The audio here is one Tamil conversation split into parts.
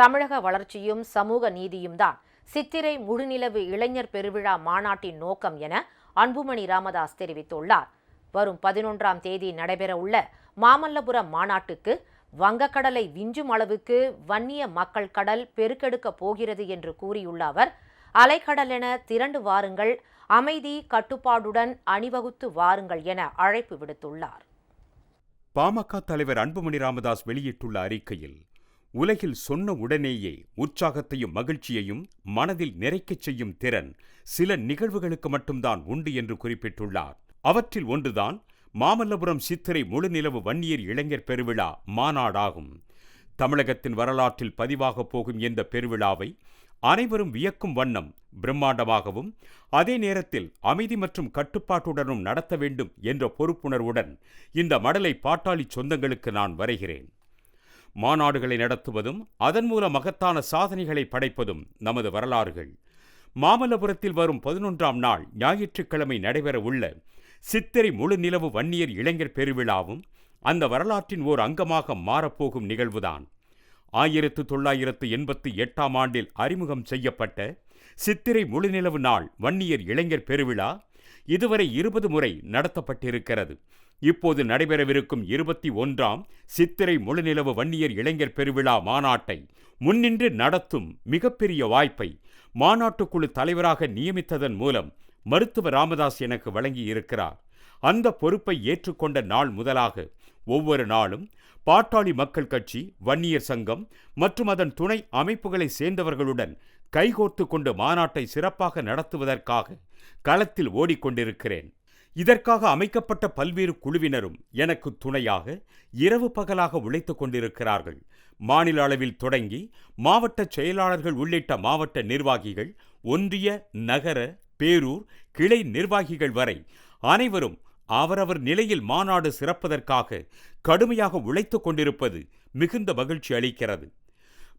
தமிழக வளர்ச்சியும் சமூக நீதியும் தான் சித்திரை முழுநிலவு இளைஞர் பெருவிழா மாநாட்டின் நோக்கம் என அன்புமணி ராமதாஸ் தெரிவித்துள்ளார். வரும் பதினொன்றாம் தேதி நடைபெறவுள்ள மாமல்லபுரம் மாநாட்டுக்கு வங்கக்கடலை விஞ்சும் அளவுக்கு வன்னிய மக்கள் கடல் பெருக்கெடுக்கப் போகிறது என்று கூறியுள்ள அவர் அலைக்கடலென திரண்டு வாருங்கள் அமைதி கட்டுப்பாடுடன் அணிவகுத்து வாருங்கள் என அழைப்பு விடுத்துள்ளார். பாமக தலைவர் அன்புமணி ராமதாஸ் வெளியிட்டுள்ள அறிக்கையில் உலகில் சொன்ன உடனேயே உற்சாகத்தையும் மகிழ்ச்சியையும் மனதில் நிறைக்கச் செய்யும் திறன் சில நிகழ்வுகளுக்கு மட்டும்தான் உண்டு என்று குறிப்பிட்டுள்ளார். அவற்றில் ஒன்றுதான் மாமல்லபுரம் சித்திரை முழுநிலவு வன்னியர் இளைஞர் பெருவிழா மாநாடாகும். தமிழகத்தின் வரலாற்றில் பதிவாகப் போகும் இந்த பெருவிழாவை அனைவரும் வியக்கும் வண்ணம் பிரம்மாண்டமாகவும் அதே நேரத்தில் அமைதி மற்றும் கட்டுப்பாட்டுடனும் நடத்த வேண்டும் என்ற பொறுப்புணர்வுடன் இந்த மடலை பாட்டாளி சொந்தங்களுக்கு நான் வரைகிறேன். மாநாடுகளை நடத்துவதும் அதன் மூலம் மகத்தான சாதனைகளை படைப்பதும் நமது வரலாறுகள். மாமல்லபுரத்தில் வரும் பதினொன்றாம் நாள் ஞாயிற்றுக்கிழமை நடைபெற உள்ள சித்திரை முழு நிலவு வன்னியர் இளைஞர் பெருவிழாவும் அந்த வரலாற்றின் ஓர் அங்கமாக மாறப்போகும் நிகழ்வுதான். ஆயிரத்து தொள்ளாயிரத்து எண்பத்தி எட்டாம் ஆண்டில் அறிமுகம் செய்யப்பட்ட சித்திரை முழுநிலவு நாள் வன்னியர் இளைஞர் பெருவிழா இதுவரை இருபது முறை நடத்தப்பட்டிருக்கிறது. இப்போது நடைபெறவிருக்கும் இருபத்தி ஒன்றாம் சித்திரை முழுநிலவு வன்னியர் இளைஞர் பெருவிழா மாநாட்டை முன்னின்று நடத்தும் மிகப்பெரிய வாய்ப்பை மாநாட்டுக்குழு தலைவராக நியமித்ததன் மூலம் மருத்துவர் ராமதாஸ் எனக்கு வழங்கி இருக்கிறார் அந்த பொறுப்பை ஏற்றுக்கொண்ட நாள் முதலாக ஒவ்வொரு நாளும் பாட்டாளி மக்கள் கட்சி வன்னியர் சங்கம் மற்றும் அதன் துணை அமைப்புகளை சேர்ந்தவர்களுடன் கைகோர்த்து கொண்டு மாநாட்டை சிறப்பாக நடத்துவதற்காக களத்தில் ஓடிக்கொண்டிருக்கிறேன். இதற்காக அமைக்கப்பட்ட பல்வேறு குழுவினரும் எனக்கு துணையாக இரவு பகலாக உழைத்துக் கொண்டிருக்கிறார்கள். மாநில அளவில் தொடங்கி மாவட்ட செயலாளர்கள் உள்ளிட்ட மாவட்ட நிர்வாகிகள் ஒன்றிய நகர பேரூர் கிளை நிர்வாகிகள் வரை அனைவரும் அவரவர் நிலையில் மாநாடு சிறப்பதற்காக கடுமையாக உழைத்துக் கொண்டிருப்பது மிகுந்த மகிழ்ச்சி அளிக்கிறது.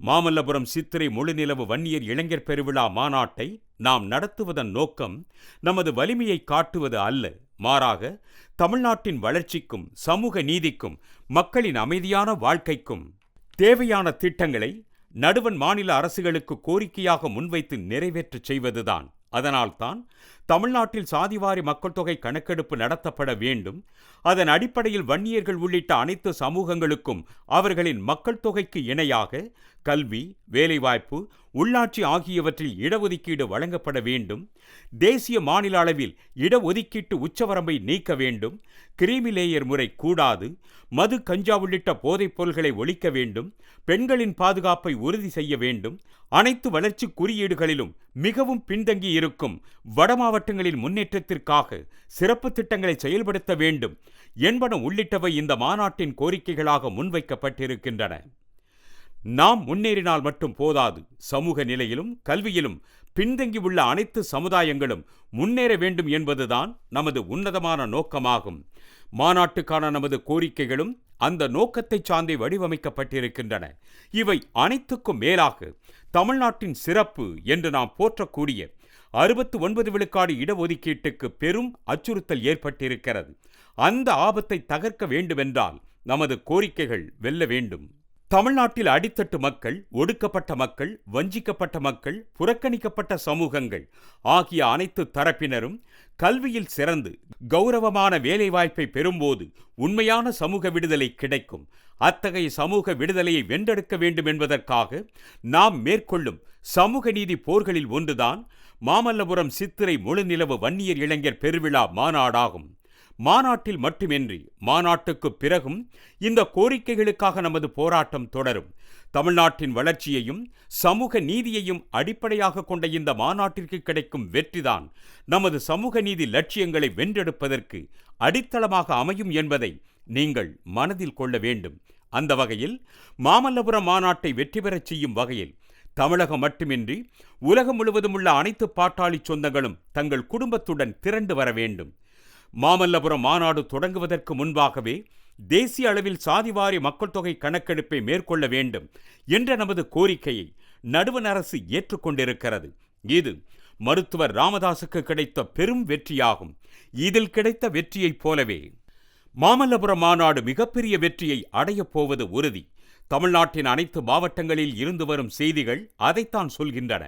மாமல்லபுரம் சித்திரை முழுநிலவு வன்னியர் இளைஞர் பெருவிழா மாநாட்டை நாம் நடத்துவதன் நோக்கம் நமது வலிமையை காட்டுவது அல்ல. மாறாக தமிழ்நாட்டின் வளர்ச்சிக்கும் சமூக நீதிக்கும் மக்களின் அமைதியான வாழ்க்கைக்கும் தேவையான திட்டங்களை நடுவன் மாநில அரசுகளுக்கு கோரிக்கையாக முன்வைத்து நிறைவேற்றச் செய்வதுதான். அதனால்தான் தமிழ்நாட்டில் சாதிவாரி மக்கள் தொகை கணக்கெடுப்பு நடத்தப்பட வேண்டும். அதன் அடிப்படையில் வன்னியர்கள் உள்ளிட்ட அனைத்து சமூகங்களுக்கும் அவர்களின் மக்கள் தொகைக்கு இணையாக கல்வி வேலைவாய்ப்பு உள்ளாட்சி ஆகியவற்றில் இடஒதுக்கீடு வழங்கப்பட வேண்டும். தேசிய மாநில அளவில் இடஒதுக்கீட்டு உச்சவரம்பை நீக்க வேண்டும். கிரீமிலேயர் முறை கூடாது. மது கஞ்சா உள்ளிட்ட போதைப் பொருள்களை ஒழிக்க வேண்டும். பெண்களின் பாதுகாப்பை உறுதி செய்ய வேண்டும். அனைத்து வளர்ச்சி குறியீடுகளிலும் மிகவும் பின்தங்கி இருக்கும் வட மாவட்டங்களின் முன்னேற்றத்திற்காக சிறப்பு திட்டங்களை செயல்படுத்த வேண்டும் என்பன உள்ளிட்டவை இந்த மாநாட்டின் கோரிக்கைகளாக முன்வைக்கப்பட்டிருக்கின்றன. நாம் முன்னேறினால் மட்டும் போதாது. சமூக நிலையிலும் கல்வியிலும் பின்தங்கியுள்ள அனைத்து சமுதாயங்களும் முன்னேற வேண்டும் என்பதுதான் நமது உன்னதமான நோக்கமாகும். மாநாட்டுக்கான நமது கோரிக்கைகளும் அந்த நோக்கத்தை சார்ந்தே வடிவமைக்கப்பட்டிருக்கின்றன. இவை அனைத்துக்கும் மேலாக தமிழ்நாட்டின் சிறப்பு என்று நாம் போற்றக்கூடிய அறுபத்து ஒன்பது விழுக்காடு இடஒதுக்கீட்டுக்கு பெரும் அச்சுறுத்தல் ஏற்பட்டிருக்கிறது. அந்த ஆபத்தை தகர்க்க வேண்டுமென்றால் நமது கோரிக்கைகள் வெல்ல வேண்டும். தமிழ்நாட்டில் அடித்தட்டு மக்கள் ஒடுக்கப்பட்ட மக்கள் வஞ்சிக்கப்பட்ட மக்கள் புறக்கணிக்கப்பட்ட சமூகங்கள் ஆகிய அனைத்து தரப்பினரும் கல்வியில் சிறந்து கௌரவமான வேலைவாய்ப்பை பெறும்போது உண்மையான சமூக விடுதலை கிடைக்கும். அத்தகைய சமூக விடுதலையை வென்றெடுக்க வேண்டும் என்பதற்காக நாம் மேற்கொள்ளும் சமூக நீதி போர்களில் ஒன்றுதான் மாமல்லபுரம் சித்திரை முழுநிலவு வன்னியர் இளைஞர் பெருவிழா மாநாடாகும். மாநாட்டில் மட்டுமின்றி மாநாட்டுக்கு பிறகும் இந்த கோரிக்கைகளுக்காக நமது போராட்டம் தொடரும். தமிழ்நாட்டின் வளர்ச்சியையும் சமூக நீதியையும் அடிப்படையாக கொண்ட இந்த மாநாட்டிற்கு கிடைக்கும் வெற்றிதான் நமது சமூக நீதி லட்சியங்களை வென்றெடுப்பதற்கு அடித்தளமாக அமையும் என்பதை நீங்கள் மனதில் கொள்ள வேண்டும். அந்த வகையில் மாமல்லபுரம் மாநாட்டை வெற்றி பெறச் செய்யும் வகையில் தமிழகம் மட்டுமின்றி உலகம் முழுவதும் உள்ள அனைத்து பாட்டாளி சொந்தங்களும் தங்கள் குடும்பத்துடன் திரண்டு வர வேண்டும். மாமல்லபுரம் மாநாடு தொடங்குவதற்கு முன்பாகவே தேசிய அளவில் சாதிவாரி மக்கள் தொகை கணக்கெடுப்பை மேற்கொள்ள வேண்டும் என்ற நமது கோரிக்கையை நடுவண் அரசு ஏற்றுக்கொண்டிருக்கிறது. இது மருத்துவர் ராமதாசுக்கு கிடைத்த பெரும் வெற்றியாகும். இதில் கிடைத்த வெற்றியைப் போலவே மாமல்லபுரம் மாநாடு மிகப்பெரிய வெற்றியை அடையப் போவது உறுதி. தமிழ்நாட்டின் அனைத்து மாவட்டங்களில் இருந்து வரும் செய்திகள் அதைத்தான் சொல்கின்றன.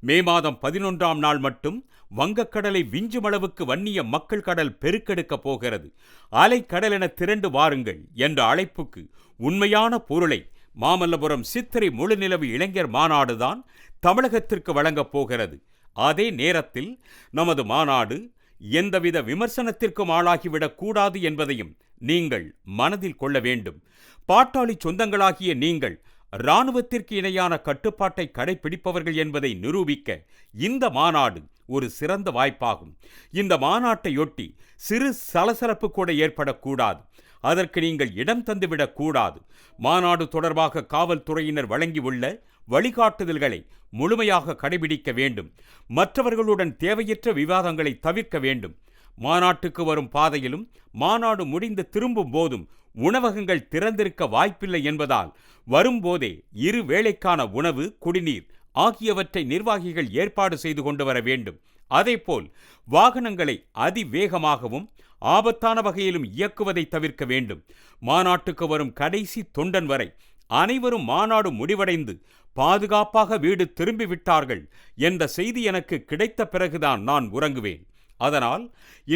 மே மாதம் பதினொன்றாம் நாள் மட்டும் வங்கக்கடலை விஞ்சும் அளவுக்கு வன்னிய மக்கள் கடல் பெருக்கெடுக்கப் போகிறது. அலைக்கடல் என திரண்டு வாருங்கள் என்ற அழைப்புக்கு உண்மையான பொருளை மாமல்லபுரம் சித்திரை முழுநிலவு இளைஞர் மாநாடுதான் தமிழகத்திற்கு வழங்கப் போகிறது. அதே நேரத்தில் நமது மாநாடு எந்தவித விமர்சனத்திற்கும் ஆளாகிவிடக் கூடாது என்பதையும் நீங்கள் மனதில் கொள்ள வேண்டும். பாட்டாளி சொந்தங்களாகிய நீங்கள் இராணுவத்திற்கு இணையான கட்டுப்பாட்டை கடைபிடிப்பவர்கள் என்பதை நிரூபிக்க இந்த மாநாடு ஒரு சிறந்த வாய்ப்பாகும். இந்த மாநாட்டையொட்டி சிறு சலசலப்பு கூட ஏற்படக்கூடாது. அதற்கு நீங்கள் இடம் தந்துவிடக் கூடாது. மாநாடு தொடர்பாக காவல்துறையினர் வழங்கியுள்ள வழிகாட்டுதல்களை முழுமையாக கடைபிடிக்க வேண்டும். மற்றவர்களுடன் தேவையற்ற விவாதங்களை தவிர்க்க வேண்டும். மாநாட்டுக்கு வரும் பாதையிலும் மாநாடு முடிந்து திரும்பும் போதும் உணவகங்கள் திறந்திருக்க வாய்ப்பில்லை என்பதால் வரும்போதே இரு வேளைக்கான உணவு குடிநீர் ஆகியவற்றை நிர்வாகிகள் ஏற்பாடு செய்து கொண்டு வர வேண்டும். அதேபோல் வாகனங்களை அதிவேகமாகவும் ஆபத்தான வகையிலும் இயக்குவதை தவிர்க்க வேண்டும். மாநாட்டுக்கு வரும் கடைசி தொண்டன் வரை அனைவரும் மாநாடு முடிவடைந்து பாதுகாப்பாக வீடு திரும்பிவிட்டார்கள் என்ற செய்தி எனக்கு கிடைத்த பிறகுதான் நான் உறங்குவேன். அதனால்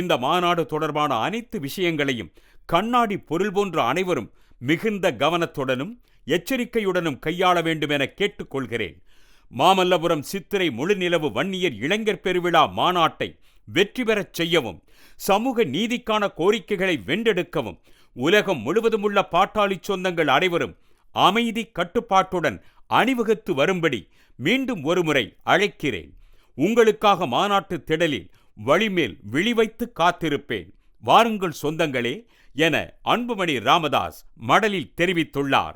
இந்த மாநாடு தொடர்பான அனைத்து விஷயங்களையும் கண்ணாடி பொருள் போன்ற அனைவரும் மிகுந்த கவனத்துடனும் எச்சரிக்கையுடனும் கையாள வேண்டும் என கேட்டுக்கொள்கிறேன். மாமல்லபுரம் சித்திரை முழுநிலவு வன்னியர் இளைஞர் பெருவிழா மாநாட்டை வெற்றி பெறச் செய்யவும் சமூக நீதிக்கான கோரிக்கைகளை வென்றெடுக்கவும் உலகம் முழுவதும் உள்ள பாட்டாளி சொந்தங்கள் அனைவரும் அமைதி கட்டுப்பாட்டுடன் அணிவகுத்து வரும்படி மீண்டும் ஒருமுறை அழைக்கிறேன். உங்களுக்காக மாநாட்டு திடலில் வழிமேல் விழிவைத்து காத்திருப்பேன். வாருங்கள் சொந்தங்களே என அன்புமணி ராமதாஸ் மடலில் தெரிவித்துள்ளார்.